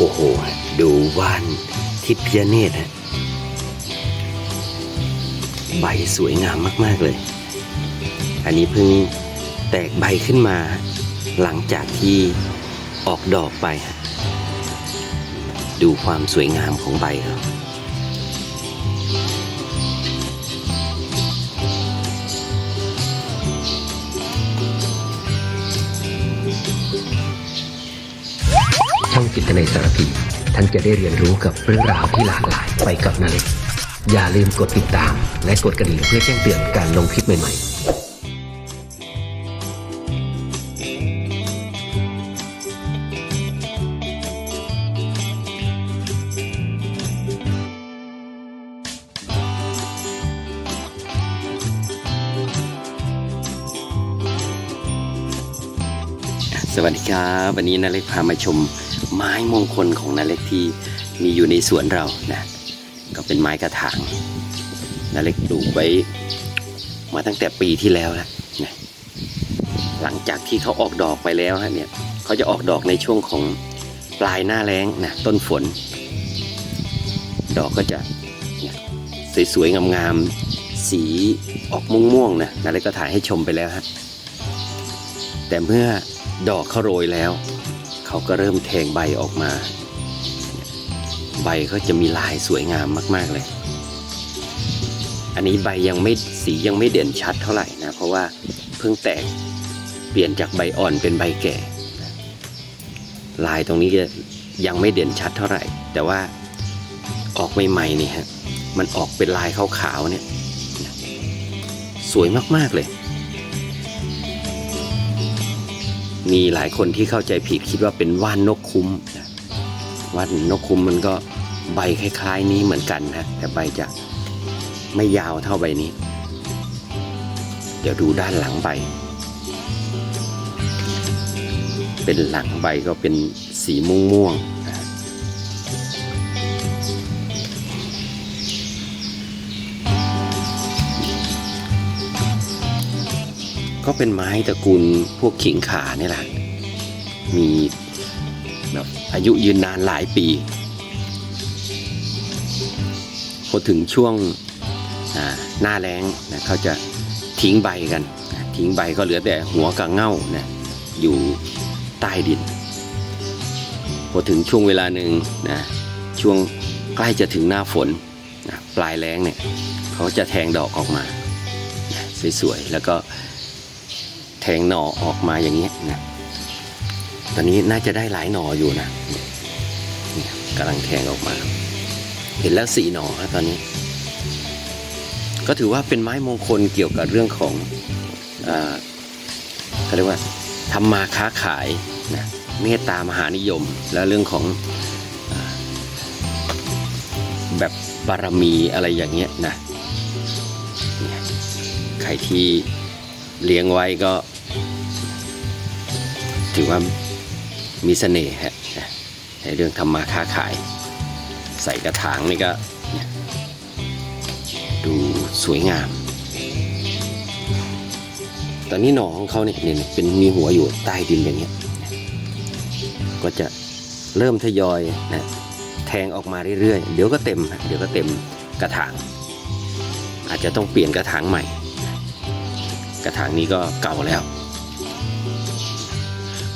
โอ้โห ดูว่านทิพยเนตรฮะใบสวยงามมาก ๆ เลย อันนี้เพิ่งแตกใบขึ้นมา หลังจากที่ออกดอกไป ดูความสวยงามของใบครับ ช่องจิตในสารพี ท่านจะได้เรียนรู้กับเรื่องราวที่หลากหลายไปกับนาเล็กอย่าลืมกดติดตาม และกดกระดิ่งเพื่อแจ้งเตือนการลงคลิปใหม่ๆ สวัสดีครับวันนี้นาเล็กพามาชมไม้มงคลของนาเล็กที่มีอยู่ในสวนเรานะก็เป็นไม้กระถางนาเล็กปลูกไว้มาตั้งแต่ปีที่แล้วแล้วนะหลังจากที่เขาออกดอกไปแล้วฮะเนี่ยเขาจะออกดอกในช่วงของปลายหน้าแล้งนะต้นฝน ดอกก็จะสวยๆงามๆสีออกม่วงๆนะนาเล็กก็ถ่ายให้ชมไปแล้วฮะแต่เมื่อ ดอกเขาโรยแล้ว เขาก็เริ่มแทงใบออกมา ใบเขาจะมีลายสวยงามมาก ๆเลย อันนี้ใบยังไม่สียังไม่เด่นชัดเท่าไหร่นะ เพราะว่าเพิ่งแตกเปลี่ยนจากใบอ่อนเป็นใบแก่ ลายตรงนี้จะยังไม่เด่นชัดเท่าไหร่ แต่ว่าออกใหม่ๆนี่ฮะมันออกเป็นลายขาวๆเนี่ย สวยมากๆเลย มีหลายคนที่เข้าใจผิดคิดว่าเป็นว่านนกคุ้มนะว่านนกคุ้มมันก็ใบคล้ายๆ นี้เหมือนกันนะแต่ใบจะไม่ยาวเท่าใบนี้ เดี๋ยวดูด้านหลังใบ เป็นหลังใบก็เป็นสีม่วงๆ ก็เป็นไม้ตระกูลพวกขิงขาเนี่ยแหละ มีแบบอายุยืนนานหลายปี พอถึงช่วงหน้าแล้งนะเขาจะทิ้งใบกัน ทิ้งใบก็เหลือแต่หัวกับเง่านะอยู่ใต้ดิน พอถึงช่วงเวลาหนึ่งนะช่วงใกล้จะถึงหน้าฝนนะปลายแล้งเนี่ยเขาจะแทงดอกออกมานะสวยๆ แล้วก็ งหน่อออกมาอย่างเงี้ยนะตอนนี้น่าจะได้หลายหน่ออยู่นะเนี่ยกำลังแทงออกมา เห็นแล้วสี่หน่อครับตอนนี้ ก็ถือว่าเป็นไม้มงคลเกี่ยวกับเรื่องของเขาเรียกว่าทำมาค้าขายนะเมตตามหานิยม และเรื่องของอแบบบารมีอะไรอย่างเงี้ยนะเนี่ยใครที่เลี้ยงไว้ก็ ถือว่ามีเสน่ห์ฮะในเรื่องทำมาค้าขาย ใส่กระถางนี่ก็ดูสวยงาม ตอนนี้หน่อของเขาเนี่ยเนี่ยเป็นมีหัวอยู่ใต้ดินอย่างเงี้ยก็จะเริ่มทยอยนะแทงออกมาเรื่อยๆ เดี๋ยวก็เต็ม เดี๋ยวก็เต็มกระถาง อาจจะต้องเปลี่ยนกระถางใหม่ กระถางนี้ก็เก่าแล้ว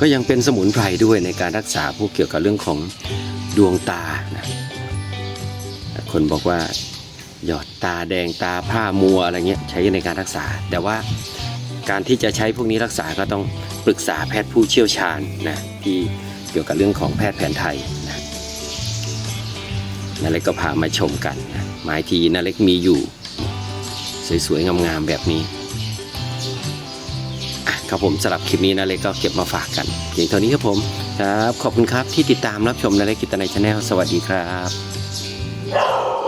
ก็ยังเป็นสมุนไพรด้วยในการรักษาพวกเกี่ยวกับเรื่องของดวงตานะคนบอกว่าหยอดตาแดงตาผ้ามัวอะไรเงี้ยใช้ในการรักษา แต่ว่าการที่จะใช้พวกนี้รักษาก็ต้องปรึกษาแพทย์ผู้เชี่ยวชาญนะที่เกี่ยวกับเรื่องของแพทย์แผนไทยนะนาเล็กก็พามาชมกันนะไม้ทีนาเล็กมีอยู่ สวยๆงามๆแบบนี้ ครับผมสำหรับคลิปนี้นะเล็กก็เก็บมาฝากกันเพียงเท่านี้ครับผมครับ ขอบคุณครับที่ติดตามรับชมนะเล็กกิตในชาแนลสวัสดีครับ